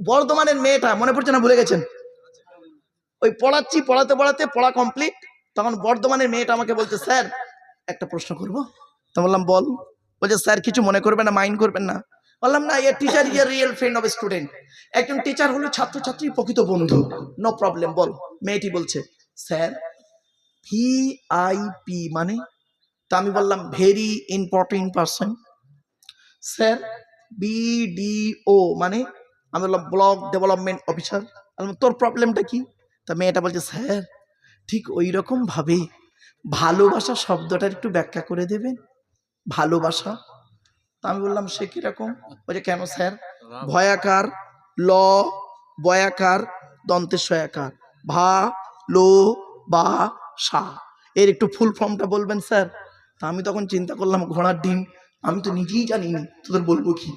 বর্ধমানের মেয়েটা, মনে পড়ছে না, ভুলে গেছেন? ওই পড়াচ্ছি, পড়াতে পড়াতে, পড়া কমপ্লিট তখন বর্ধমানের মেয়েটা আমাকে বলছে, স্যার, একটা প্রশ্ন করব। তো বললাম, বল। বলছে, স্যার, কিছু মনে করবেন না মাইন্ড করবেন না। বললাম, না, a teacher is real friend of student একজন টিচার হলো ছাত্রছাত্রীর প্রকৃত বন্ধু। নো প্রবলেম বল। মেয়েটি বলছে, স্যার ভিআইপি মানে? তা আমি বললাম very important person sir BDO মানে? আমি বললাম ব্লক ডেভেলপমেন্ট অফিসার আমি তোর প্রবলেমটা কি? তা মেয়েটা বলছে, স্যার, ঠিক ওই রকম ভাবে ভালোবাসা শব্দটার একটু ব্যাখ্যা করে দেবেন? ভালোবাসা? তা আমি বললাম, সে কীরকম? বলছে, কেন স্যার? ভয়াকার, ল, বয়াকার, দন্তের সয়াকার। ভা, লো, বা, সা। এর একটু ফুল ফর্মটা বলবেন, স্যার? তা আমি তখন চিন্তা করলাম, ঘোড়ার ডিম আমি তো নিজেই জানি, তোদের বলব কি?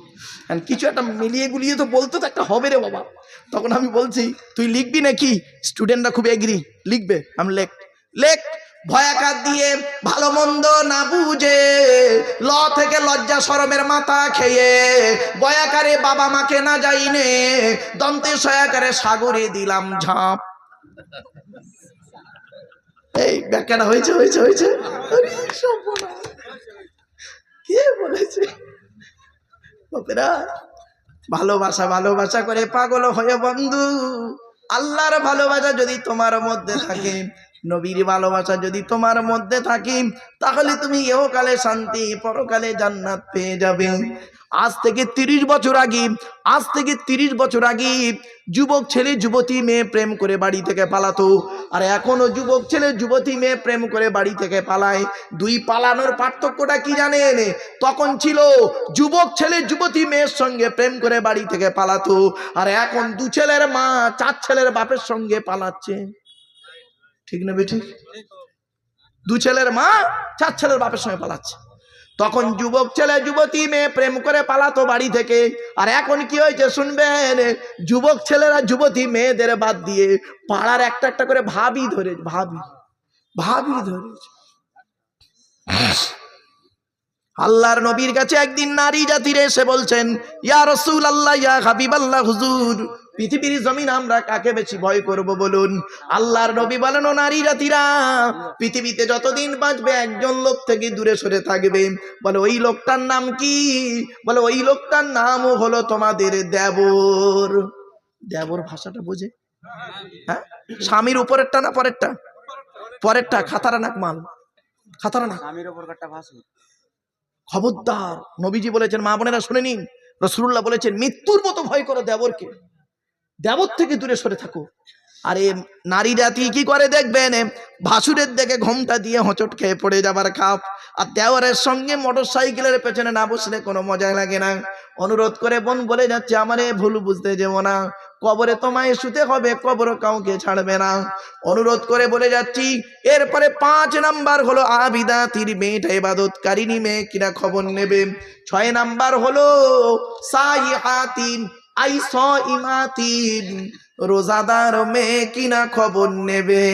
And কিছু একটা মিলিয়ে গুলিয়ে তো বলতো তো একটা হবে রে বাবা। তখন আমি বলছি, তুই লিখবি নাকি? স্টুডেন্টরা খুব এগ্রি লিখবে। আমি লেখ লেখ ভয়াকার দিয়ে ভালো মন্দ না বুঝে, ল থেকে লজ্জা সরমের মাথা খেয়ে বয়াকারে বাবা মাকে না যাইনে, দন্তে সয়াকারে সাগরে দিলাম ঝাঁপ। এই ব্যাখ্যাটা হয়েছে হয়েছে হয়েছে। কে বলেছে? লোকেরা ভালোবাসা ভালোবাসা করে পাগল হয়ে বন্ধু। আল্লাহর ভালোবাসা যদি তোমার মধ্যে থাকে, নবীর ভালোবাসা যদি তোমার মধ্যে থাকে, তাহলে তুমি এহকালে শান্তি, পরকালে জান্নাত পেয়ে যাবে। আজ থেকে তিরিশ বছর আগে, আজ থেকে তিরিশ বছর আগে যুবক ছেলে, যুবতী মেয়ে প্রেম করে বাড়ি থেকে পালাতো। আর এখনও যুবক ছেলে, যুবতী মেয়ে প্রেম করে বাড়ি থেকে পালায়। দুই পালানোর পার্থক্যটা কি জানেন? তখন ছিল যুবক ছেলে, যুবতী মেয়ের সঙ্গে প্রেম করে বাড়ি থেকে পালাতো। আর এখন দু ছেলের মা, চার ছেলের বাপের সঙ্গে পালাচ্ছে। ঠিক না ঠিক দু ছেলের মা, চার ছেলের বাপের সঙ্গে পালাচ্ছে। তখন যুবক ছেলে, যুবতী মেয়ে প্রেম করে পালাতো বাড়ি থেকে। আর এখন কি হয়েছে শুনবেন? যুবক ছেলেরা, যুবতী মেয়েদের বাদ দিয়ে পাড়ার একটা একটা করে ভাবি ধরে, ভাবি ভাবি ধরেছে আল্লাহর নবীর কাছে একদিন নারী জাতির এসে বলছেন, ইয়া রসুল আল্লাহ ইয়া হাবিব আল্লাহ হুজুর পৃথিবীর জমিন আমরা কাকে বেশি ভয় করব বলুন? আল্লাহর নবী বলেন ও নারী জাতিরা পৃথিবীতে যতদিন বাঁচবে একজন লোক থেকে দূরে সরে থাকবে। বলে ওই লোকটার নাম কি? বলে ওই লোকটার নাম হলো তোমাদের দেবর। দেবর ভাষাটা বোঝে? হ্যাঁ? স্বামীর উপরেরটা না পরেরটা? পরেরটা খাতারা নাক মাল। খাতারা নাক স্বামীর ওপর একটা ভাষণ খবরদার। নবীজি বলেছেন মা বোনেরা শুনে নিন। রসুল্লাহ বলেছেন মৃত্যুর মতো ভয় করো দেবরকে। দেবর থেকে দূরে সরে থাকো। আরে নারী জাতি কি করে দেখবেন? ভাসুরের দেখে ঘোমটা দিয়ে হোঁচট খেয়ে পড়ে যাবার খাপ। আর দেওয়ারের সঙ্গে মোটর সাইকেলের পেছনে না বসলে কোনো মজা লাগে না। অনুরোধ করে বোন বলে যাচ্ছে, আমারে ভুল বুঝতে যেও না। কবরে তোমায় শুতে হবে, কবর কাউকে ছাড়বে না। অনুরোধ করে বলে যাচ্ছি, এরপরে পাঁচ নাম্বার হলো আবিদা, তির মেয়েটা এবাদতকারিনী মেয়ে, কিনা খবর নেবে? ছয় নাম্বার হলো সাই হাতিন আই স রোজাদার মেয়ে কিনা খবর নেবে?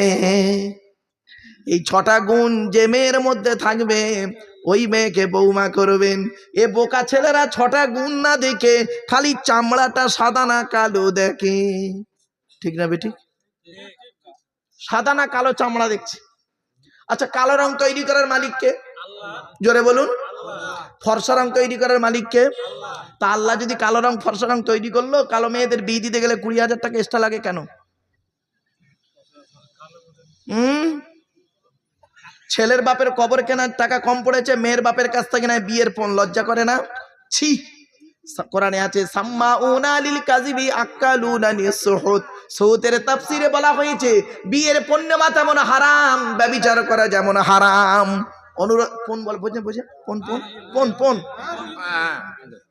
এই ছটা গুণ যে মেয়ের মধ্যে থাকবে, ওই মেয়েকে বৌমা করবেন। এ বোকা ছেলেরা ছটা গুণ না দেখে খালি চামড়াটা সাদা না কালো দেখে। ঠিক না বেটি? সাদা না কালো চামড়া দেখছে। আচ্ছা কালো রং তৈরি করার মালিককে? জোরে বলুন। ফর্সা রং তৈরি করার মালিককে? তা আল্লাহ যদি কালো রং, ফর্সা রং তৈরি করল, কালো মেয়েদের বিয়ে দিতে গেলে কুড়ি হাজার টাকা এক্সট্রা লাগে কেন? হুম? ছেলের বাপের কবর কেনার টাকা কম পড়েছে, মেয়ের বাপের কাছ থেকে না বিয়ের পণ লজ্জা করে না? ছি! কোরআনে আছে সাম্মা উনালিল কাজিবি আক্কালুনা নিসহুদ। সৌতের তাফসিরে বলা হয়েছে, বিয়ের পণ্য যেমন হারাম ব্যভিচার করা যেমন হারাম। অনুরোধ, কোন বল বোঝে বোঝে কোন কোন কোন কোন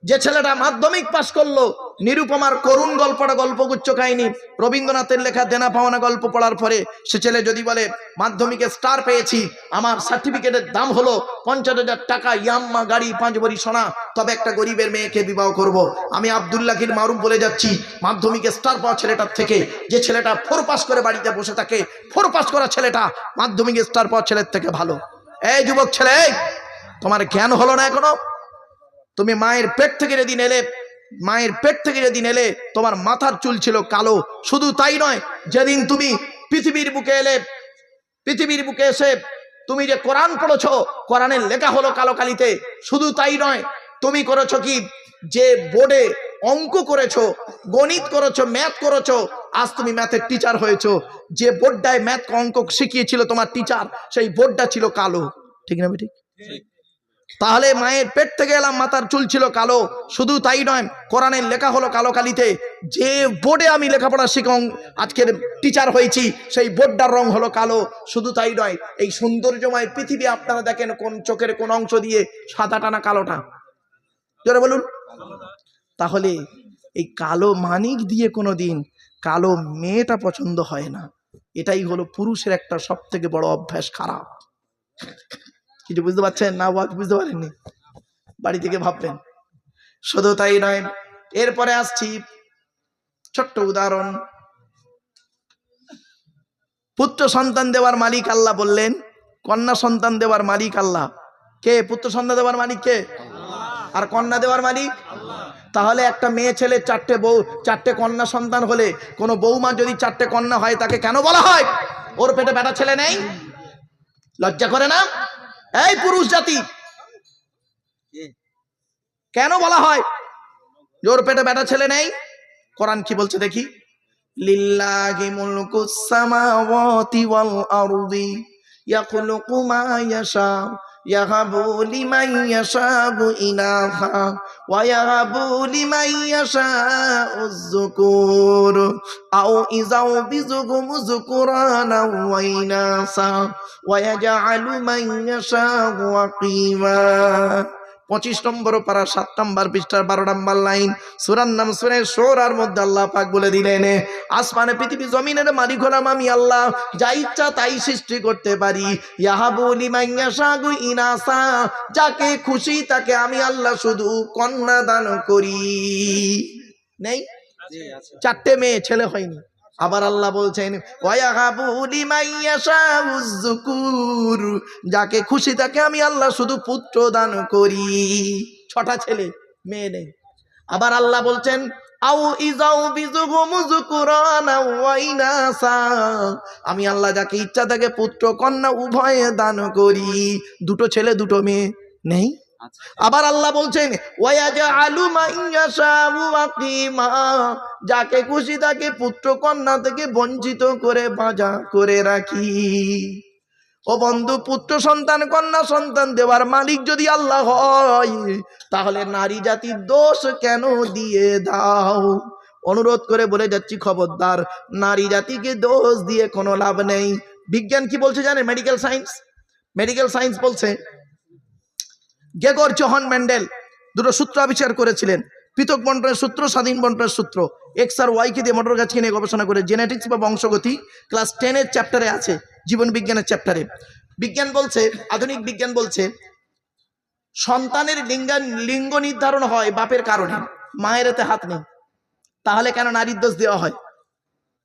যে ছেলেটা মাধ্যমিক পাশ করল, নিরুপমার করুণ গল্পটা গল্পগুচ্ছ কাহিনী, রবীন্দ্রনাথের লেখা দেনা পাওনা গল্প পড়ার পরে সে ছেলে যদি বলে, মাধ্যমিকে স্টার পেয়েছি, আমার সার্টিফিকেটের দাম হলো পঞ্চাশ হাজার টাকা, ইয়াম্মা গাড়ি, পাঁচ ভরি সোনা, তবে একটা গরিবের মেয়েকে বিবাহ করব। আমি আবদুল্লাহির মারুফ বলে যাচ্ছি, মাধ্যমিকে স্টার পাওয়া ছেলেটার থেকে, যে ছেলেটা ফোর পাস করে বাড়িতে বসে থাকে ফোর পাস করা ছেলেটা মাধ্যমিকে স্টার পাওয়া ছেলের থেকে ভালো এই যুবক ছেলে তোমার জ্ঞান হলো না এখনও? তুমি মায়ের পেট থেকে যেদিন এলে মায়ের পেট থেকে যেদিন এলে তোমার মাথার চুল ছিল কালো। শুধু তাই নয়, যেদিন তুমি পৃথিবীর বুকে এলে, পৃথিবীর বুকে এসে তুমি যে কোরআন পড়েছো, কোরআনের লেখা হলো কালো কালিতে, শুধু তাই নয়, তুমি করেছ কি? যে বোর্ডে অঙ্ক করেছ, গণিত করেছ, ম্যাথ করেছ আজ তুমি ম্যাথের টিচার হয়েছো। যে বোর্ডটায় ম্যাথ অঙ্ক শিখিয়েছিল তোমার টিচার সেই বোর্ডটা ছিল কালো। ঠিক না ঠিক তাহলে মায়ের পেট থেকে এলাম, মাথার চুল ছিল কালো। শুধু তাই নয়, কোরআনের লেখা হলো কালো কালিতে। যে বোর্ডে আমি লেখাপড়া শিখং আজকের টিচার হয়েছি, সেই বোর্ডটার রং হলো কালো। শুধু তাই নয়, এই সৌন্দর্যময় পৃথিবী আপনারা দেখেন কোন চোখের কোন অংশ দিয়ে সাদাটা না কালোটা। জোরে বলুন। তাহলে এই কালো মানিক দিয়ে কোনো দিন কালো মেয়েটা পছন্দ হয় না। এটাই হলো পুরুষের একটা সব থেকে বড় অভ্যাস খারাপ। কিছু বুঝতে পারছেন না ওয়াজ বুঝতে পারেননি? বাড়ি থেকে ভাববেন শুধু তাই নয়, এরপরে আসছি। ছোট্ট উদাহরণ। পুত্র সন্তান দেওয়ার মালিক আল্লাহ বললেন, কন্যা সন্তান দেওয়ার মালিক আল্লাহ। কে? পুত্র সন্তান দেওয়ার মালিক কে? আর কন্যা দেওয়ার মালিক? তাহলে একটা মেয়ে ছেলে চারটে বউ, চারটে কন্যা সন্তান হলে কোনো বৌমা যদি চারটে কন্যা হয় তাকে কেন বলা হয়? ওর পেটে বেটা ছেলে নেই? লজ্জা করে না? এই পুরুষ জাতি। কেন বলা হয়? ওর পেটে বেটা ছেলে নেই? কোরআন কি বলছে দেখি? লিল্লাহি মুলকুস সামাওয়াতি ওয়াল আরদি, ইয়াখলুকু মা ইয়াশা يهب لمن يشاء إناثا ويهب لمن يشاء الذكور أو إذا بزغم ذكرانا وإناثا ويجعل من يشاء وقيما পঁচিশ নম্বর পারা সাত নম্বর পৃষ্ঠার বারো নম্বর লাইন। সুরার নাম সুরে সোরার মধ্যে আল্লাহ পাক বলে দিলেন আসমানে পৃথিবী জমিনের মালিক হলাম আমি আল্লাহ যা ইচ্ছা তাই সৃষ্টি করতে পারি। ইয়াহাবুলি মাইয়াসাগু ইনাসা যাকে খুশি তাকে আমি আল্লাহ শুধু কন্যা দান করি। নেই? চারটে মেয়ে ছেলে হয়নি। আবার আল্লাহ বলছেন যাকে খুশি তাকে আমি আল্লাহ শুধু পুত্র দান করি। ছটা ছেলে, মেয়ে নেই। আবার আল্লাহ বলছেন আমি আল্লাহ যাকে ইচ্ছা তাকে পুত্র কন্যা উভয়ে দান করি। দুটো ছেলে, দুটো মেয়ে নেই। আবার আল্লাহ বলছেন যাকে খুশি তাকে পুত্র কন্যা থেকে বঞ্চিত করে বাজা করে রাখি। ও বন্ধু, পুত্র সন্তান, কন্যা সন্তান দেওয়ার মালিক যদি আল্লাহ হয়, তাহলে নারী জাতির দোষ কেন দিয়ে দাও? অনুরোধ করে বলে যাচ্ছি, খবরদার, নারী জাতিকে দোষ দিয়ে কোনো লাভ নেই। বিজ্ঞান কি বলছে জানে মেডিকেল সায়েন্স মেডিকেল সায়েন্স বলছে গেগর জহন ম্যান্ডেল দুটো সূত্র আবিষ্কার করেছিলেন। পৃথক বন্টনের সূত্র, স্বাধীন বন্টনের সূত্র। এক্স আর ওয়াইকে দিয়ে মোটর গাছকে নিয়ে গবেষণা করে জেনেটিক্স বা বংশগতি ক্লাস টেনের চ্যাপ্টারে আছে, জীবন বিজ্ঞানের চ্যাপ্টারে বিজ্ঞান বলছে, আধুনিক বিজ্ঞান বলছে, সন্তানের লিঙ্গা, লিঙ্গ নির্ধারণ হয় বাপের কারণে, মায়ের এতে হাত নেই। তাহলে কেন নারীর দোষ দেওয়া হয়?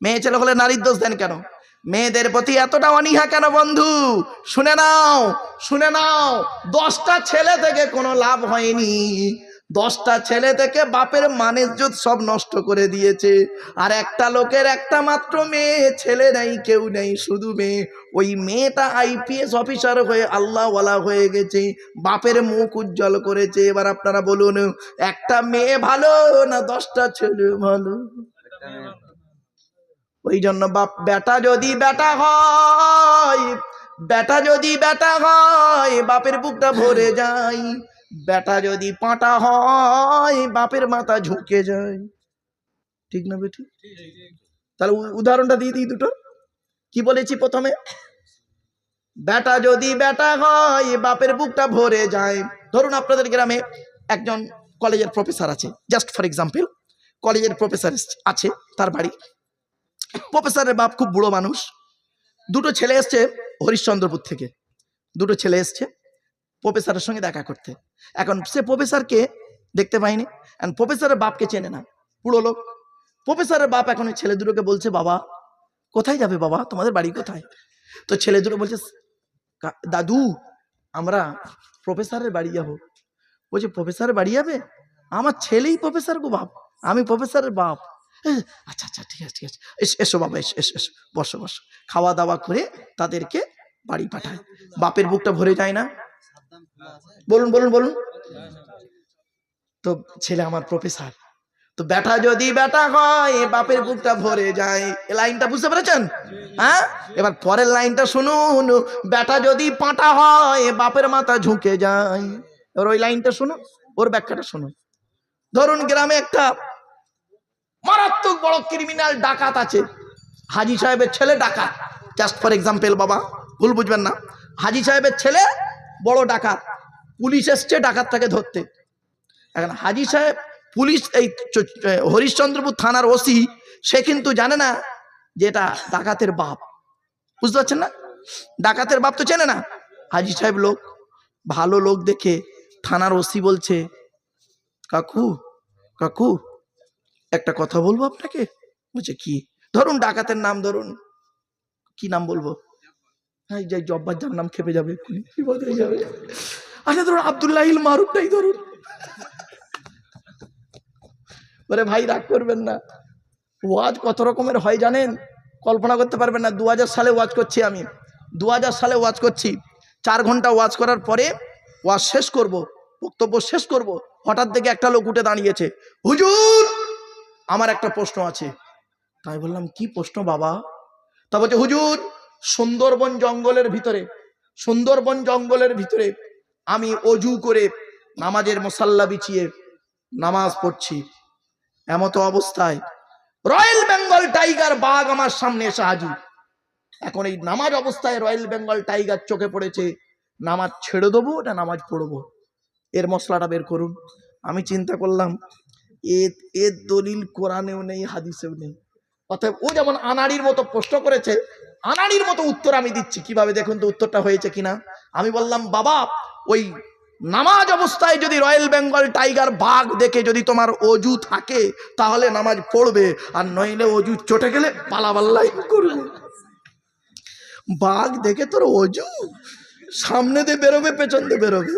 মেয়ে ছেলে হলে নারীর দোষ দেন কেন? মেয়েদের প্রতি এতটা অনীহা কেন বন্ধু? শুনে নাও শুনে নাও, দশটা ছেলে থেকে কোনো লাভ হয়নি। দশটা ছেলে থেকে বাপের মানের জোত সব নষ্ট করে দিয়েছে। আর একটা লোকের একটা মাত্র মেয়ে, ছেলে নেই, কেউ নেই, শুধু মেয়ে। ওই মেয়েটা আইপিএস অফিসার হয়ে আল্লাহওয়ালা হয়ে গেছে, বাপের মুখ উজ্জ্বল করেছে। এবার আপনারা বলুন, একটা মেয়ে ভালো না দশটা ছেলে ভালো? ওই জন্য বাপ, বেটা যদি বেটা হয়, বেটা যদি বেটা হয়, বাপের বুকটা ভরে যায়। বেটা যদি পাটা হয়, বাপের মাথা ঝুঁকে যায়। ঠিক না বেটি? তাহলে উদাহরণটা দিয়ে দিই দুটো। কি বলেছি প্রথমে? বেটা যদি বেটা হয়, বাপের বুকটা ভরে যায়। ধরুন আপনাদের গ্রামে একজন কলেজের প্রফেসর আছে। জাস্ট ফর এক্সাম্পল, কলেজের প্রফেসর আছে, তার বাড়ি। প্রফেসরের বাপ খুব বুড়ো মানুষ। দুটো ছেলে এসছে হরিশ্চন্দ্রপুর থেকে। দুটো ছেলে এসছে প্রফেসরের সঙ্গে দেখা করতে। এখন সে প্রফেসরকে দেখতে পায়নি এখন প্রফেসরের বাপকে চেনে না। বুড়ো লোক। প্রফেসরের বাপ এখন ছেলে দুটোকে বলছে, বাবা, কোথায় যাবে বাবা? তোমাদের বাড়ি কোথায়? তো ছেলে দুটো বলছে দাদু, আমরা প্রফেসরের বাড়ি যাব। বলছে প্রফেসরের বাড়ি যাবে? আমার ছেলেই প্রফেসর গো বাপ। আমি প্রফেসরের বাপ। আচ্ছা আচ্ছা ঠিক আছে ঠিক আছে। এসো বাবা, এসো এসো এসো, বসো বসো। খাওয়া দাওয়া করে তাদেরকে বাড়ি পাঠায়। বাপের বুকটা ভরে যায় না। বলুন বলুন বলুন। তো ছেলে আমার প্রফেসর। তো বেটা যদি বেটা হয়, বাপের বুকটা ভরে যায়। এই লাইনটা বুঝতে পেরেছেন? হ্যাঁ? এবার পরের লাইনটা শুনুন। বেটা যদি পাটা হয়, বাপের মাথা ঝুঁকে যায়। এবার ওই লাইনটা শুনুন, ওর ব্যাখ্যাটা শুনুন। ধরুন গ্রামে একটা মারাত্মক বড় ক্রিমিনাল ডাকাত আছে। হাজি সাহেবের ছেলে ডাকাত। জাস্ট ফর এক্সাম্পল বাবা, ভুল বুঝবেন না। হাজি সাহেবের ছেলে বড় ডাকাত। পুলিশ এসছে ডাকাতটাকে ধরতে। এখন হাজি সাহেব পুলিশ এই হরিশ্চন্দ্রপুর থানার ওসি, সে কিন্তু জানে না যে এটা ডাকাতের বাপ। বুঝতে পারছেন না? ডাকাতের বাপ তো চেনে না। হাজি সাহেব লোক, ভালো লোক দেখে থানার ওসি বলছে, কাকু কাকু একটা কথা বলব আপনাকে? বলছে, কি? ধরুন ডাকাতের নাম, ধরুন। কি নাম বলব? হ্যাঁ যাই, জব্বার যার নাম খেপে যাবে যাবে। আচ্ছা ধরুন আবদুল্লাহিল মারুফটাই ধরুন। ওরে ভাই, রাগ করবেন না। ওয়াজ কত রকমের হয় জানেন? কল্পনা করতে পারবেন না। দু হাজার সালে ওয়াজ করছি আমি। দু হাজার সালে ওয়াজ করছি। চার ঘণ্টা ওয়াজ করার পরে ওয়াজ শেষ করব, বক্তব্য শেষ করব। হঠাৎ দেখে একটা লোক উঠে দাঁড়িয়েছে। হুজুর আমার একটা প্রশ্ন আছে। তাই বললাম, কি প্রশ্ন বাবা? তা বলছে, হুজুর, সুন্দরবন জঙ্গলের ভিতরে, সুন্দরবন জঙ্গলের ভিতরে আমি অজু করে নামাজের মশাল্লা বিছিয়ে নামাজ পড়ছি। এমতো অবস্থায় রয়্যাল বেঙ্গল টাইগার বাঘ আমার সামনে এসে হাজির। এখন এই নামাজ অবস্থায় রয়্যাল বেঙ্গল টাইগার চোখে পড়েছে, নামাজ ছেড়ে দেবো না নামাজ পড়ব? এর মশলাটা বের করুন। আমি চিন্তা করলাম এর এর দলিল কোরআনেও নেই, হাদিসেও নেই। অতএব ও যেমন আনাড়ির মতো প্রশ্ন করেছে, আনাড়ির মতো উত্তর আমি দিচ্ছি। কীভাবে দেখুন তো উত্তরটা হয়েছে কিনা? আমি বললাম, বাবা, ওই নামাজ অবস্থায় যদি রয়্যাল বেঙ্গল টাইগার বাঘ দেখে যদি তোমার অজু থাকে, তাহলে নামাজ পড়বে। আর নইলে অজু চটে গেলে পালাবাল্লাই করবে। বাঘ দেখে তোর অজু? সামনে দিয়ে বেরোবে, পেছন দিয়ে বেরোবে।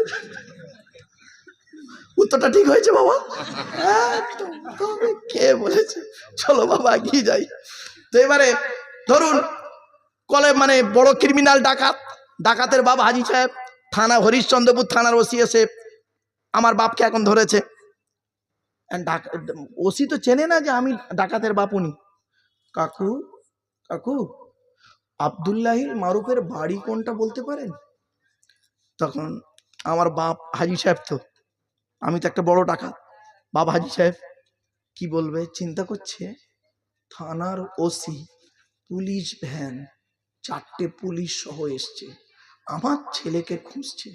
উত্তরটা ঠিক হয়েছে, বাবা? কে বলেছে? চলো বাবা, এগিয়ে যাই। তো এবারে ধরুন, কলে মানে বড় ক্রিমিনাল ডাকাত, ডাকাতের বাবা হাজি সাহেব, থানা হরিশ্চন্দ্রপুর থানার ওসি এসে আমার বাপকে এখন ধরেছে। ওসি তো চেনে না যে আমি ডাকাতের বাপ উনি। কাকু কাকু, আবদুল্লাহিল মারুফের বাড়ি কোনটা বলতে পারেন? তখন আমার বাপ হাজি সাহেব তো। আমি তো একটা বড় ডাকাত। বাবা হাজি সাহেব কি বলবে? চিন্তা করছে থানার ওসি পুলিশ ভ্যান চারটে পুলিশ সহ এসছে। আমার ছেলেকে খুঁজছে।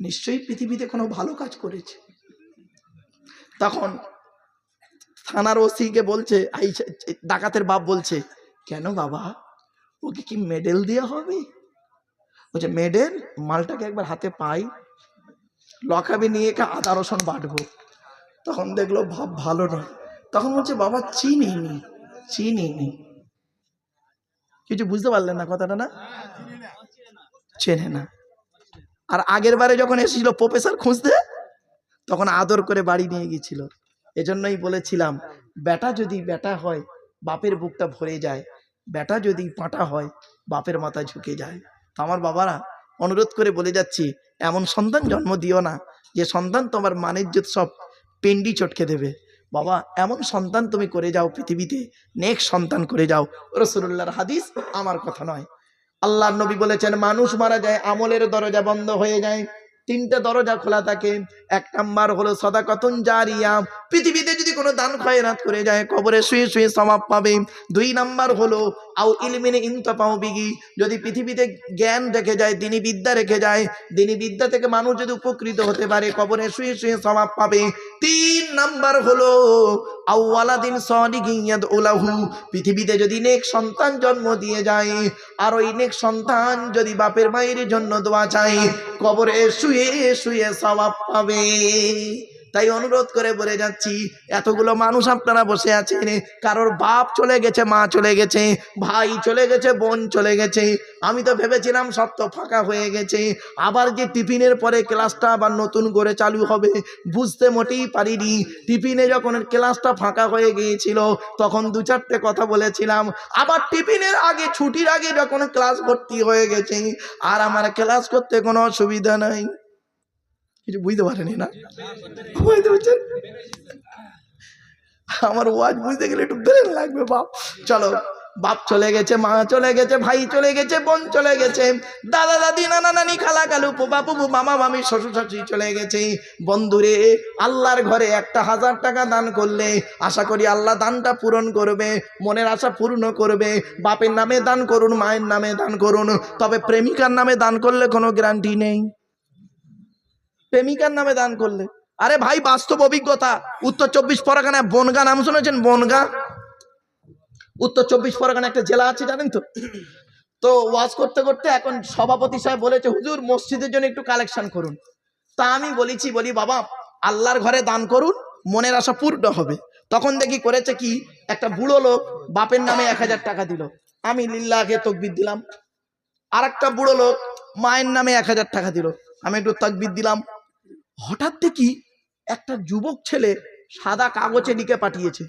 নিশ্চয়ই পৃথিবীতে কোনো ভালো কাজ করেছে। তখন থানার ওসিকে বলছে ডাকাতের বাপ বলছে, কেন বাবা? ওকে কি মেডেল দেওয়া হবে? বলছে, মেডেল? মালটাকে একবার হাতে পাই লকাবে নিয়ে একে আদা, রসুন বাটবো। তখন দেখল ভাব ভালো নয়। তখন বলছে, বাবা, চিনি নি চিনি নি। কিছু বুঝতে পারলেন না কথাটা না? চেনে না। আর আগের বারে যখন এসেছিল প্রফেসর খুঁজতে, তখন আদর করে বাড়ি নিয়ে গেছিল। এজন্যই বলেছিলাম, বেটা যদি বেটা হয়, বাপের বুকটা ভরে যায়। বেটা যদি পাঁটা হয়, বাপের মাথা ঝুঁকে যায়। তো আমার বাবারা অনুরোধ করে বলে যাচ্ছি, এমন সন্তান জন্ম দিও না, যে সন্তান তোমার মানের সব পেন্ডি চটকে দেবে। বাবা, এমন সন্তান তুমি করে যাও পৃথিবীতে নেক্সট সন্তান করে যাও। রসুল্লাহর হাদিস আমার কথা নয়। আল্লাহ নবী বলেছেন, মানুষ মারা যায়, আমলের দরজা বন্ধ হয়ে যায়। তিনটে দরজা খোলা থাকে। এক নাম্বার হলো সদাকতুন জারিয়া। পৃথিবীতে যদি কোনো দান খয়রাত করে যায়, কবরে শুয়ে শুয়ে সমাপ পাবে। দুই নাম্বার হলো, আও ইলমিনে ইনতাপাও বিগি যদি পৃথিবীতে জ্ঞান রেখে যায়, দিনী বিদ্যা রেখে যায়, দিনী বিদ্যা থেকে মানুষ যদি উপকৃত হতে পারে, কবরে শুয়ে শুয়ে সমাপ পাবে। তিন নাম্বার হলো আউওয়ালাদিন সলিগিয়াদ ওলাহু পৃথিবীতে যদি নেক সন্তান জন্ম দিয়ে যায়, আর ওই নেক সন্তান যদি বাপের মায়ের জন্য দোয়া চায়, কবরে শুয়ে শুয়ে শুয়ে সবাব পাবে। তাই অনুরোধ করে বলে যাচ্ছি, এতগুলো মানুষ আপনারা বসে আছেন, কারোর বাপ চলে গেছে, মা চলে গেছে, ভাই চলে গেছে, বোন চলে গেছে, আমি তো ভেবেছিলাম সব তো ফাঁকা হয়ে গেছে, আবার যে টিফিনের পরে ক্লাসটা আবার নতুন করে চালু হবে, বুঝতে মোটেই পারিনি। টিফিনে যখন ক্লাসটা ফাঁকা হয়ে গিয়েছিল, তখন দু চারটে কথা বলেছিলাম, আবার টিফিনের আগে, ছুটির আগে যখন ক্লাস ভর্তি হয়ে গেছে, আর আমার ক্লাস করতে কোনো অসুবিধা নাই। কিছু বুঝতে পারেনি না। বুঝতে পারছেন আমার ওয়াজ বুঝতে গেলে একটু ব্রেন লাগবে, বাপ। চলো, বাপ চলে গেছে, মা চলে গেছে, ভাই চলে গেছে, বোন চলে গেছে। দাদা, দাদি, নানা, নানি, খালা, কালু বাপু মামা, মামি, শ্বশুর, শাশুড়ি চলে গেছে। বন্ধুরে, আল্লাহর ঘরে একটা হাজার টাকা দান করলে আশা করি আল্লাহ দানটা পূরণ করবে, মনের আশা পূর্ণ করবে। বাপের নামে দান করুন, মায়ের নামে দান করুন, তবে প্রেমিকার নামে দান করলে কোনো গ্যারান্টি নেই। প্রেমিকার নামে দান করলে। আরে ভাই, বাস্তব অভিজ্ঞতা। উত্তর চব্বিশ পরগনায় বনগা, নাম শুনেছেন? বনগা। উত্তর চব্বিশ পরগনা একটা জেলা আছে, জানেন তো? তো ওয়াজ করতে করতে এখন সভাপতি সাহেব বলেছে, হুজুর, মসজিদের জন্য একটু কালেকশন করুন। তা আমি বলেছি, বলি, বাবা, আল্লাহর ঘরে দান করুন, মনের আশা পূর্ণ হবে। তখন দেখি করেছে কি, একটা বুড়ো লোক বাপের নামে এক হাজার টাকা দিল। আমি লিল্লাহকে তকবির দিলাম। আর একটা বুড়ো লোক মায়ের নামে এক হাজার টাকা দিল। আমি একটু তকবির দিলাম। হঠাৎ দেখি একটা যুবক ছেলে সাদা কাগজে লিখে পাঠিয়েছে।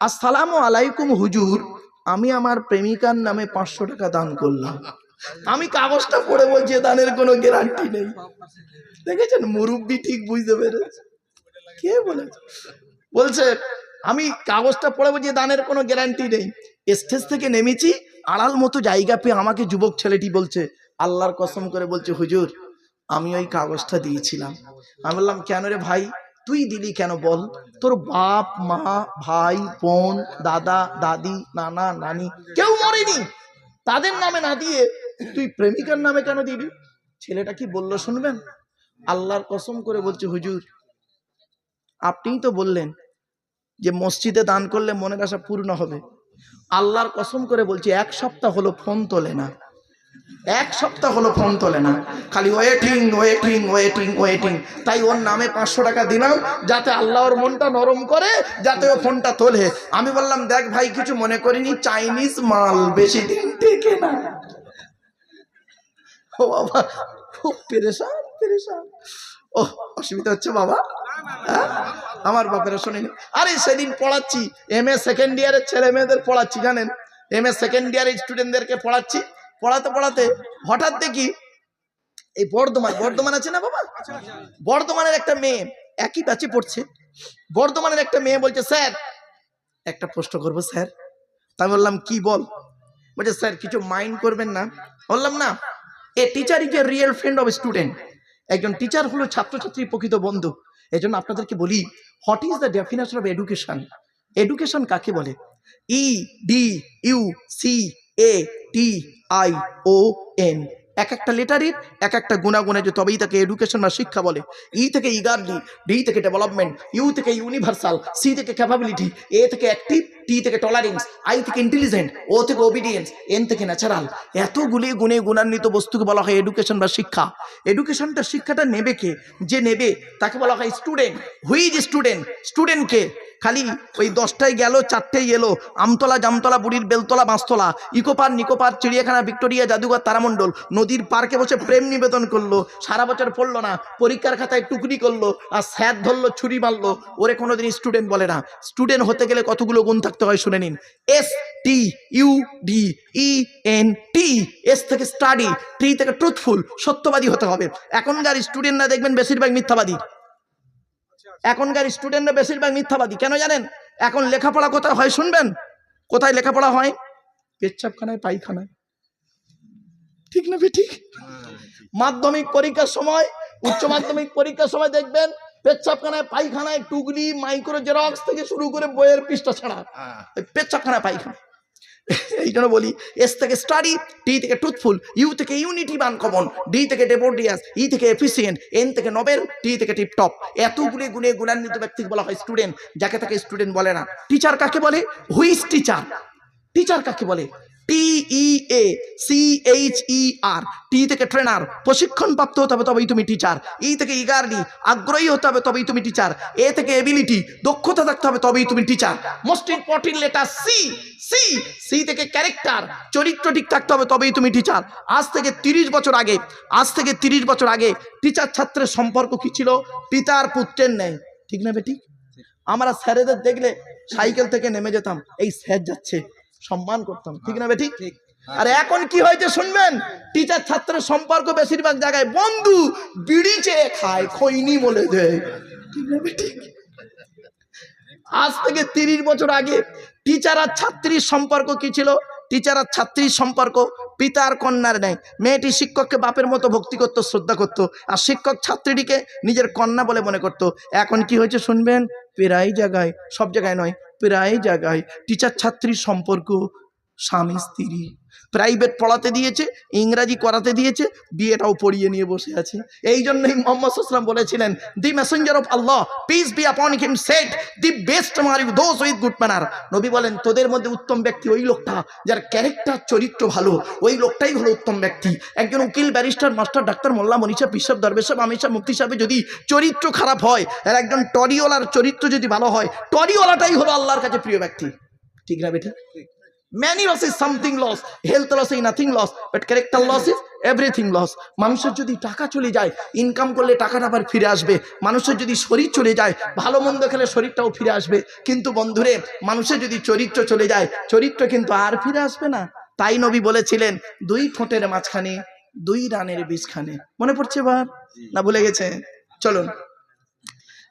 আসসালামু আলাইকুম হুজুর, আমি আমার প্রেমিকার নামে পাঁচশো টাকা দান করলাম। আমি কাগজটা পড়ে বলছি দানের কোনো গ্যারান্টি নেই। দেখেছেন, মুরব্বি ঠিক বুঝতে পেরেছে। কে বলেছে? বলছে, আমি কাগজটা পড়ে বলছি দানের কোনো গ্যারান্টি নেই। স্টেজ থেকে নেমেছি, আড়াল মতো জায়গা পেয়ে আমাকে যুবক ছেলেটি বলছে, আল্লাহর কসম করে বলছে, হুজুর, আমি ওই কাগজটা দিয়েছিলাম। আমি বললাম, কেন রে ভাই? তুই দিলি কেন বল? তোর বাপ, মা, ভাই, বোন, দাদা, দাদি, নানা, নানি কেউ মরেনি। তাদের নামে না দিয়ে তুই প্রেমিকার নামে কেন দিবি ছেলেটা কি বলল শুনবেন? আল্লাহর কসম করে বলছে, হুজুর, আপনিই তো বললেন যে মসজিদে দান করলে মনের আশা পূর্ণ হবে। আল্লাহর কসম করে বলছি, এক সপ্তাহ হলো ফোন তোলে না। এক সপ্তাহ হলো ফোন তোলে না। খালি ওয়েটিং ওয়েটিং ওয়েটিং ওয়েটিং তাই ওর নামে পাঁচশো টাকা দিলাম, যাতে আল্লাহ ওর মনটা নরম করে, যাতে ও ফোনটা তোলে। আমি বললাম, দেখ ভাই, কিছু মনে করিনি চাইনিজ মাল বেশি দিন টেকে না। ও বাবা, খুব পেরেশান পেরেশান। ও অসুবিধা হচ্ছে বাবা। হ্যাঁ? আমার বাপেরা শোনেনি। আরে, সেদিন পড়াচ্ছি। এম এ সেকেন্ড ইয়ারের ছেলে মেয়েদের পড়াচ্ছি, জানেন? এম এ সেকেন্ড ইয়ারের স্টুডেন্টদেরকে পড়াচ্ছি। পড়াতে পড়াতে হঠাৎ দেখি এই বর্ধমান বর্ধমান আছে না বাবা? বর্ধমানের একটা মেয়ে, একই ব্যাচে পড়ছে। বর্ধমানের একটা মেয়ে বলছে, স্যার, একটা প্রশ্ন করব, স্যার। তা বললাম, কি বল? বলছে, স্যার, কিছু মাইন্ড করবেন না। বললাম, না, a teacher is a real friend of student একজন টিচার হলো ছাত্রছাত্রীর প্রকৃত বন্ধু। এই জন্য আপনাদেরকে বলি what is the definition of education education কাকে বলে? E D U C A T I O N এক একটা লেটারের এক একটা গুণাগুণে যে তবেই তাকে এডুকেশন বা শিক্ষা বলে। ই থেকে ইগারলি ডি থেকে ডেভেলপমেন্ট ইউ থেকে ইউনিভার্সাল সি থেকে ক্যাপাবিলিটি এ থেকে অ্যাক্টিভ টি থেকে টলারেন্স আই থেকে ইন্টেলিজেন্ট ও থেকে ওবিডিয়েন্স এন থেকে ন্যাচারাল এতগুলি গুণে গুণান্বিত বস্তুকে বলা হয় এডুকেশন বা শিক্ষা। এডুকেশনটা শিক্ষাটা নেবে কে? যে নেবে, তাকে বলা হয় স্টুডেন্ট হুইজ স্টুডেন্ট স্টুডেন্টকে খালি ওই দশটায় গেল চারটেই এলো, আমতলা, জামতলা, বুড়ির বেলতলা, বাঁশতলা, ইকোপার, নিকোপার, চিড়িয়াখানা, ভিক্টোরিয়া, জাদুঘর, তারামণ্ডল, নদীর পার্কে বসে প্রেম নিবেদন করল, সারা বছর পড়ল না, পরীক্ষার খাতায় টুকরি করল, আর স্যার ধরলো, ছুরি মারলো, ওরে কোনোদিন স্টুডেন্ট বলে না, স্টুডেন্ট হতে গেলে কতগুলো গুণ থাকতে হয় শুনে নিন S T U D E N T S থেকে স্টাডি টি থেকে ট্রুথফুল সত্যবাদী হতে হবে, এখনকার স্টুডেন্টরা দেখবেন বেশিরভাগ মিথ্যাবাদী। এখনকার স্টুডেন্টরা বেশিরভাগ মিথ্যাবাদী। কেন জানেন? এখন লেখাপড়া কোথায় হয় শুনবেন? কোথায় লেখাপড়া হয়? পেচ্ছাপখানায় পায়খানায়। ঠিক না ঠিক মাধ্যমিক পরীক্ষার সময় উচ্চ মাধ্যমিক পরীক্ষার সময় দেখবেন পেচ্ছাপখানায় পায়খানায় টুকলি মাইক্রো জেরক্স থেকে শুরু করে বইয়ের পৃষ্ঠা ছাড়া। ওই পেচ্ছাপখানায় পায়খানা এই জন্য বলি এস থেকে স্টাডি টি থেকে ট্রুথফুল ইউ থেকে ইউনিটি বান কমন ডি থেকে ডেবোডিয়াস ই থেকে এফিসিয়েন্ট এন থেকে নোবেল টি থেকে টিপটপ এত এতগুলি গুণে গুণান্বিত ব্যক্তিকে বলা হয় স্টুডেন্ট যাকে তাকে স্টুডেন্ট বলে না। টিচার কাকে বলে? হুইস টিচার টিচার কাকে বলে? টি ই এ সি এইচ ই আর টি থেকে ট্রেনার প্রশিক্ষণ প্রাপ্ত হতে হবে তবেই তুমি টিচার ই থেকে ইগারডি আগ্রহী হতে হবে তবেই তুমি টিচার এ থেকে এবিলিটি দক্ষতা থাকতে হবে তবেই তুমি teacher most important letter C C C থেকে ক্যারেক্টার চরিত্র ঠিক থাকতে হবে তবেই তুমি টিচার আজ থেকে তিরিশ বছর আগে, আজ থেকে তিরিশ বছর আগে টিচার ছাত্রের সম্পর্ক কি ছিল? পিতার পুত্রের নেই ঠিক না বেটি? আমরা স্যারেদের দেখলে সাইকেল থেকে নেমে যেতাম। এই স্যার যাচ্ছে। সম্মান করতাম। ঠিক না বেটি আর এখন কি হয়েছে শুনবেন? টিচার ছাত্রের সম্পর্ক বেশিরভাগ জায়গায় বন্ধু বিড়ি চেয়ে খায় খৈনি বলে দেয় ঠিক না আজ থেকে তিরিশ বছর আগে টিচার আর ছাত্রীর সম্পর্ক কি ছিল? টিচার আর ছাত্রীর সম্পর্ক পিতার কন্যার নেয় মেয়েটি শিক্ষককে বাপের মতো ভক্তি করতো শ্রদ্ধা করতো আর শিক্ষক ছাত্রীটিকে নিজের কন্যা বলে মনে করতো। এখন কি হয়েছে শুনবেন? প্রায় জায়গায় সব জায়গায় নয় প্রায় জায়গায়। টিচার ছাত্রীর সম্পর্ক স্বামী স্ত্রী প্রাইভেট পড়াতে দিয়েছে, ইংরাজি করাতে দিয়েছে, বিয়েটাও পড়িয়ে নিয়ে বসে আছে। এই জন্যই মোহাম্মদ সাল্লাম বলেছিলেন, the messenger of Allah peace be upon him said the best মার দোজ উইথ গুড ম্যানার। নবী বলেন, তোদের মধ্যে উত্তম ব্যক্তি ওই লোকটা, যার ক্যারেক্টার চরিত্র ভালো, ওই লোকটাই হলো উত্তম ব্যক্তি। একজন উকিল ব্যারিস্টার মাস্টার ডাক্তার মোল্লা, মনীষা, পিসাব, দরবেশাব, আমিষা মুক্তি সাহেব যদি চরিত্র খারাপ হয়, আর একজন টরিওয়ালার চরিত্র যদি ভালো হয়, টরিওয়ালাটাই হলো আল্লাহর কাছে প্রিয় ব্যক্তি। ঠিক না বেটি? Money loss is something loss health loss is nothing loss but character loss is everything loss মানুষের যদি টাকা চলে যায় ইনকাম করলে টাকাটা আবার ফিরে আসবে। মানুষের যদি শরীর চলে যায়, ভালো মন্দ খেলে শরীরটাও ফিরে আসবে। কিন্তু বন্ধুরে, মানুষের যদি চরিত্র চলে যায়, চরিত্র কিন্তু আর ফিরে আসবে না। তাই নবী বলেছিলেন, দুই ঠোঁটের মাঝখানে, দুই রানের বীজখানে। মনে পড়ছে এবার? না ভুলে গেছে? চলুন।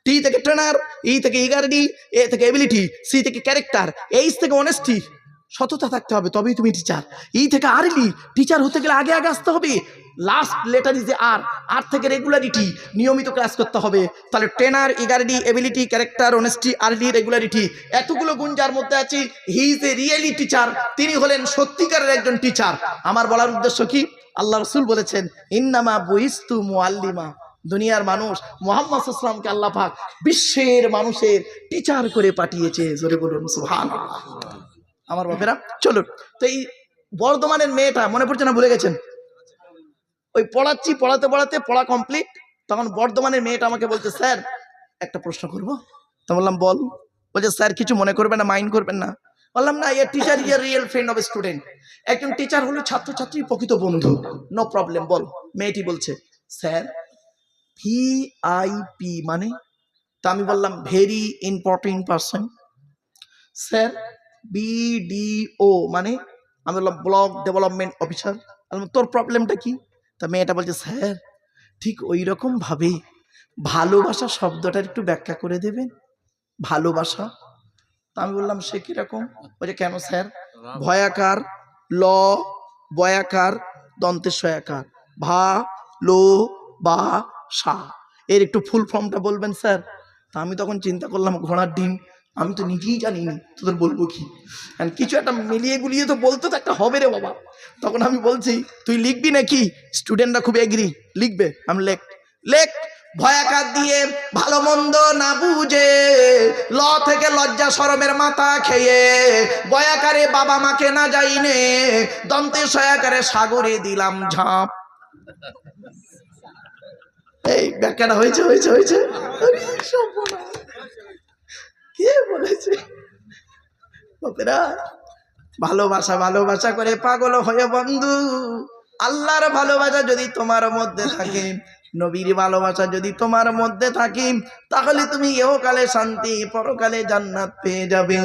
টি থেকে ট্রেনার ই থেকে ইগারডি এ থেকে এবিলিটি সি থেকে ক্যারেক্টার এইচ থেকে অনেস্টি সততা থাকতে হবে, তবেই তুমি টিচার ই থেকে আরলি টিচার হতে গেলে আগে আগে আসতে হবে। Last letter is R R থেকে রেগুলারিটি নিয়মিত ক্লাস করতে হবে। তাহলে trainer ইগারডি ability character honesty early regularity এতগুলো গুণ যার মধ্যে আছে he is a really teacher তিনি হলেন সত্যিকারের একজন টিচার আমার বলার উদ্দেশ্য কি? আল্লাহ রসুল বলেছেন, ইন্নামা বইস্তু মুআল্লিমা। দুনিয়ার মানুষ মোহাম্মদ ইসলামকে আল্লাহ পাক বিশ্বের মানুষের টিচার করে পাঠিয়েছে। জোরে বলুন সুহান আমার বাপেরা। চলুন, তো এই বর্ধমানের মেয়েটা, মনে পড়ছে না ভুলে গেছেন? ওই পড়াচ্ছি, পড়াতে পড়াতে, পড়া কমপ্লিট তখন বর্ধমানের মেয়েটা আমাকে বলছে, স্যার, একটা প্রশ্ন করব। তো বললাম, বল। বলছে, স্যার, কিছু মনে করবেন না মাইন্ড করবেন না। বললাম, না, a teacher year real friend of student একজন টিচার হলো ছাত্রছাত্রীর প্রকৃত বন্ধু। নো প্রবলেম বল। মেয়েটি বলছে, স্যার ভিআইপি মানে? তা আমি বললাম very important person sir BDO মানে আমি বললাম ব্লক ডেভেলপমেন্ট অফিসার তোর প্রবলেমটা কি? তা মেয়েটা বলছে, স্যার, ঠিক ওই রকম ভাবে ভালোবাসা শব্দটা একটু ব্যাখ্যা করে দেবেন? ভালোবাসা? তা আমি বললাম, সে কীরকম? বলছে, কেন স্যার? ভয়াকার, ল, বয়াকার, দন্তের সয়াকার। ভা, লো, বা, সা। এর একটু ফুল ফর্মটা বলবেন, স্যার? তা আমি তখন চিন্তা করলাম, ঘোড়ার ডিম আমি তো নিজেই জানি না তোদের বলব কি। কিছু একটা মিলিয়ে গুলিয়ে তো বলতো তো একটা হবে রে বাবা। তখন আমি বলছি, তুই লিখবি নাকি? স্টুডেন্টরা খুব এগ্রি লিখবে। আমি লেখ লেখ ভয়াকার দিয়ে ভালো মন্দ না বুঝে ল থেকে লজ্জা সরমের মাথা খেয়ে বয়াকারে বাবা মাকে না যাইনে দন্তে সয়াকারে সাগরে দিলাম ঝাঁপ। এই ব্যাখ্যাটা হয়েছে হয়েছে হয়েছে। কে বলেছে? লোকেরা ভালোবাসা ভালোবাসা করে পাগল হয়ে বন্ধু। আল্লাহর ভালোবাসা যদি তোমার মধ্যে থাকে, নবীর ভালোবাসা যদি তোমার মধ্যে থাকে, তাহলে তুমি ইহকালে শান্তি, পরকালে জান্নাত পেয়ে যাবে।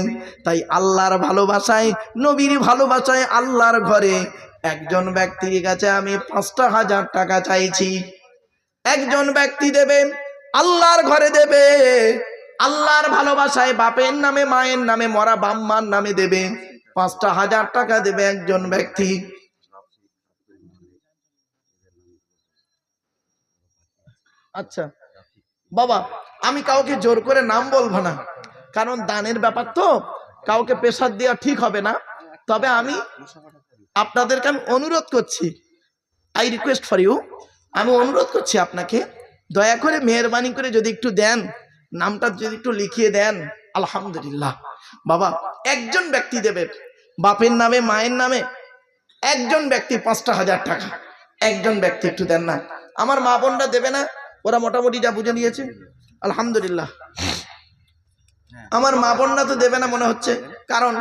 তাই আল্লাহর ভালোবাসায়, নবীর ভালোবাসায় আল্লাহর ঘরে একজন ব্যক্তির কাছে আমি পাঁচটা হাজার টাকা চাইছি। একজন ব্যক্তি দেবে, আল্লাহর ঘরে দেবে। আল্লাহর ভালোবাসায় বাপের নামে, মায়ের নামে মরা বাম্মার নামে দেবে। পাঁচটা হাজার টাকা দেবে একজন ব্যক্তি। আচ্ছা বাবা, আমি কাউকে জোর করে নাম বলব না। কারণ দানের ব্যাপার তো, কাউকে প্রেশার দেওয়া ঠিক হবে না। তবে আমি আপনাদেরকে আমি অনুরোধ করছি। আই রিকোয়েস্ট ফর ইউ আমি অনুরোধ করছি আপনাকে, দয়া করে মেহরবানি করে যদি একটু দেন। নামটা যদি একটু লিখিয়ে দেন আলহামদুলিল্লাহ। বাবা একজন ব্যক্তি দেবে বাপের নামে মায়ের নামে একজন ব্যক্তি পাঁচটা হাজার টাকা। একজন ব্যক্তি একটু দেন না। আমার মা বোনরা দেবে না ওরা মোটামুটি যা বুঝে নিয়েছে। আলহামদুলিল্লাহ। আমার মা বোনরা তো দেবে না মনে হচ্ছে কারণ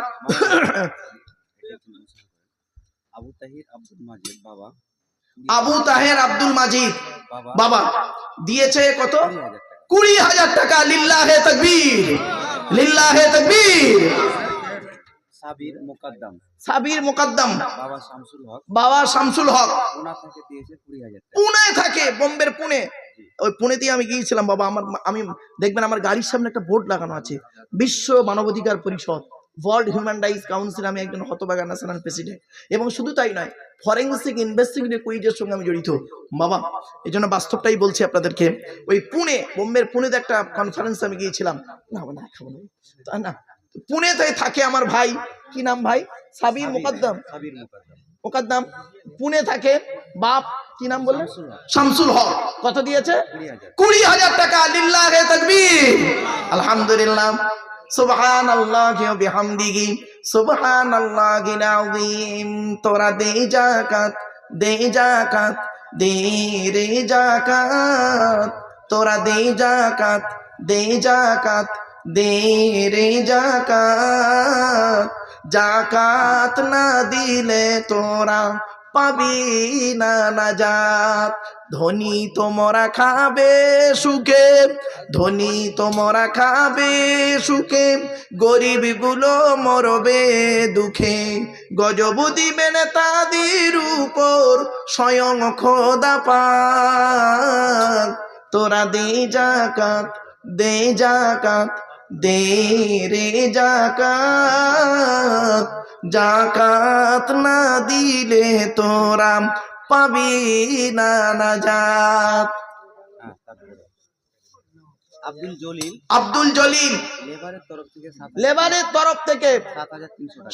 আবু তাহির আব্দুল মাজিদ বাবা। আবু তাহের আব্দুল মাজিদ। বাবা বাবা দিয়েছে কত? কুড়ি হাজার টাকা লিল্লা হে তকবীর লিল্লাহে তকবীর লিল্লাহে তকবীর। সাবির মোকাদ্দাম। সাবির মুকদ্দম। বাবা শামসুল হক। বাবা শামসুল হক। ওনা থেকে দিয়েছে কুড়ি হাজার টাকা। পুনে থাকে বোম্বের পুনে। ওই পুনেতেই আমি গিয়েছিলাম বাবা। আমার আমি দেখবেন আমার গাড়ির সামনে একটা বোর্ড লাগানো আছে। বিশ্ব মানবাধিকার পরিষদ। ওয়ার্ল্ড হিউম্যান রাইটস কাউন্সিল আমি একজন হতবাগা ন্যাশনাল প্রেসিডেন্ট। এবং শুধু তাই নয় ফরেন্সিক ইনভেস্টিগেটিভ কুইজের সঙ্গে আমি জড়িত। বাবা এই জন্য বাস্তবটাই বলছি আপনাদেরকে ওই পুনে বোম্বের পুনেতে একটা কনফারেন্স আমি গিয়েছিলাম। না না খাব না তা না পুনেতে থাকে আমার ভাই। কি নাম ভাই? সাবির মুকদ্দম। সাবির মোকাদ্দাম। পুনে থাকে বাপ কি নাম বললেন? শামসুল হক। কত দিয়েছে? কুড়ি হাজার। কুড়ি হাজার টাকা। লিল্লাহে তাকবীর। আলহামদুলিল্লাহ। সুবহান আল্লাহ বিহামদিহি সুবহান আল্লাহ আযীম তোরা দে জাকাত দে জাকাত দে রে জাকাত তোরা দে জাকাত দে জাকাত দে রে জাকাত জাকাত না দিলে তোরা পাবি না নাজাত। ধনী তোমরা খাবে সুখে, ধনী তোমরা খাবে সুখে। গরিবগুলো মরবে দুঃখে। গজব দিবেন তাদের উপর, স্বয়ং খোদা পাক। তোরা দে জাকাত দে জাকাত, দে রে জাকাত। জাকাত না দিলে তোরা পাবি না নাজাত। হ্যাঁ আব্দুল জলিল। লেবারের তরফ থেকে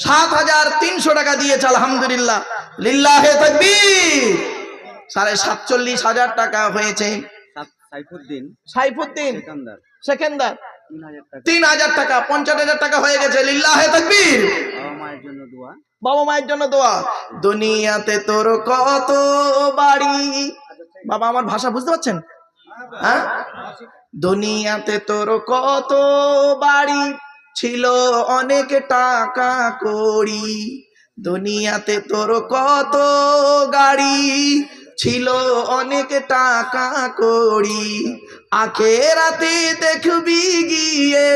সাত হাজার তিনশো টাকা। দিয়েছে আলহামদুলিল্লাহ। লিল্লাহে তাকবীর। সাড়ে সাতচল্লিশ হাজার টাকা হয়েছে। সাইফুদ্দিন। সাইফুদ্দিন। সেকান্দার। সেকেন্দার। তিন হাজার টাকা। পঞ্চাশ হাজার টাকা হয়ে গেছে। লিল্লাহে তাকবীর। বাবা মায়ের জন্য দোয়া। বাবা মায়ের জন্য দোয়া। দুনিয়াতে তোর কত বাড়ি? বাবা আমার ভাষা বুঝতে পারছেন? হ্যাঁ? দুনিয়াতে তোর কত বাড়ি? ছিল অনেক টাকা কড়ি। দুনিয়াতে তোর কত গাড়ি? ছিল অনেক টাকা কড়ি। আখেরাতে দেখবি গিয়ে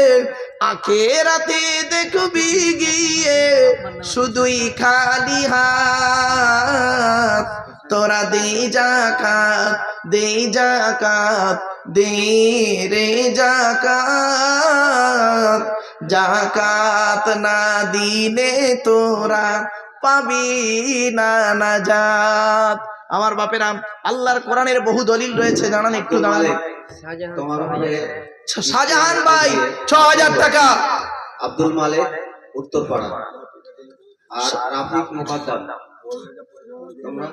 আখেরাতে দেখবি গিয়ে, শুধুই খালি হাত। তোরা দে জাকাত দে জাকাত দে রে জাকাত জাকাত না দিলে তোরা পাবি না নাজাত। আমার বাপেরা আল্লাহর কোরআনের বহু দলিল রয়েছে, জানান একটু দাঁড়ালে তোমার শাহজাহান ভাই ছ হাজার টাকা। আব্দুল মালিক উত্তরপাড়া। আর রাফিক মোকাদ্দাম তোমরা?